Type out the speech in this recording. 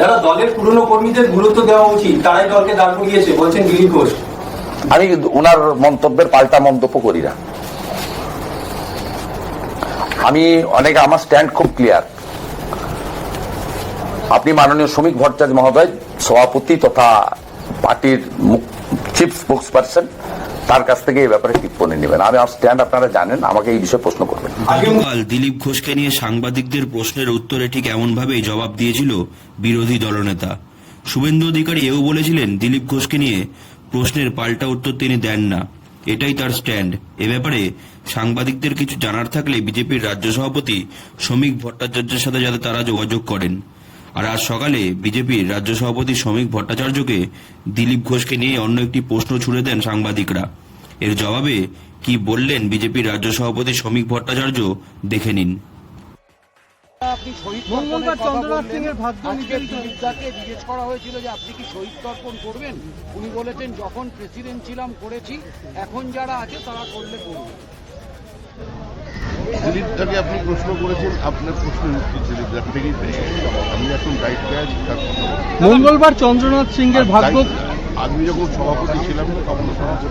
যারা দলের পুরনো কর্মীদের গুরুত্ব দেওয়া উচিত, তারাই দলকে দাঁড় করিয়েছে, বলছেন দিলীপ ঘোষ। আমি ওনার মন্তব্যের পাল্টা মন্তব্য করি না। আমি অনেক, আমার স্ট্যান্ড খুব ক্লিয়ার আপনি মাননীয় শ্রমিক ভট্টাচার্য মহোদয়, সভাপতি তথা পার্টির চিফ স্পোক্স পার্সন তার কাছ থেকে এই ব্যাপারে টিপ্পণী নেবেন। আমি স্ট্যান্ড আপনারা জানেন, আমাকে এই বিষয়ে প্রশ্ন করবেন। দিলীপ ঘোষকে নিয়ে সাংবাদিকদের প্রশ্নের উত্তরে ঠিক এমন এমনভাবেই জবাব দিয়েছিল বিরোধী দলনেতা। শুভেন্দু অধিকারী এও বলেছিলেন, দিলীপ ঘোষকে নিয়ে প্রশ্নের পাল্টা উত্তর তিনি দেন না। এটাই তার স্ট্যান্ড এ ব্যাপারে সাংবাদিকদের কিছু জানার থাকলে বিজেপির রাজ্য সভাপতি শ্রমিক ভট্টাচার্যের সাথে যাতে তারা যোগাযোগ করেন। আর আজ সকালে বিজেপির রাজ্য সভাপতি শ্রমিক ভট্টাচার্যকে দিলীপ ঘোষকে নিয়ে অন্য একটি প্রশ্ন ছুড়ে দেন সাংবাদিকরা। এর জবাবে কি বললেন বিজেপির রাজ্য সভাপতি শ্রমিক ভট্টাচার্য দেখে নিন। আপনি শহীদ মঙ্গলবার চন্দ্রনাথ বললেন। সিংয়ের ভাগ্য আজকে নির্ধারিত দিলীপ দাকে জিজ্ঞেস করা হয়েছিল যে আপনি কি শহীদ তর্পণ করবেন? উনি বলেছেন যখন প্রেসিডেন্ট ছিলাম করেছি। এখন যারা আছে তারা করলে করবে। দিলীপ দাকে আপনি প্রশ্ন করেছেন আপনার প্রশ্নের উত্তর দিলীপ দার থেকেই। আমি এখন দায়িত্বে আছি মঙ্গলবার চন্দ্রনাথ সিংহের ভাগ্য আমি যখন সভাপতি ছিলাম তখন সভাপতি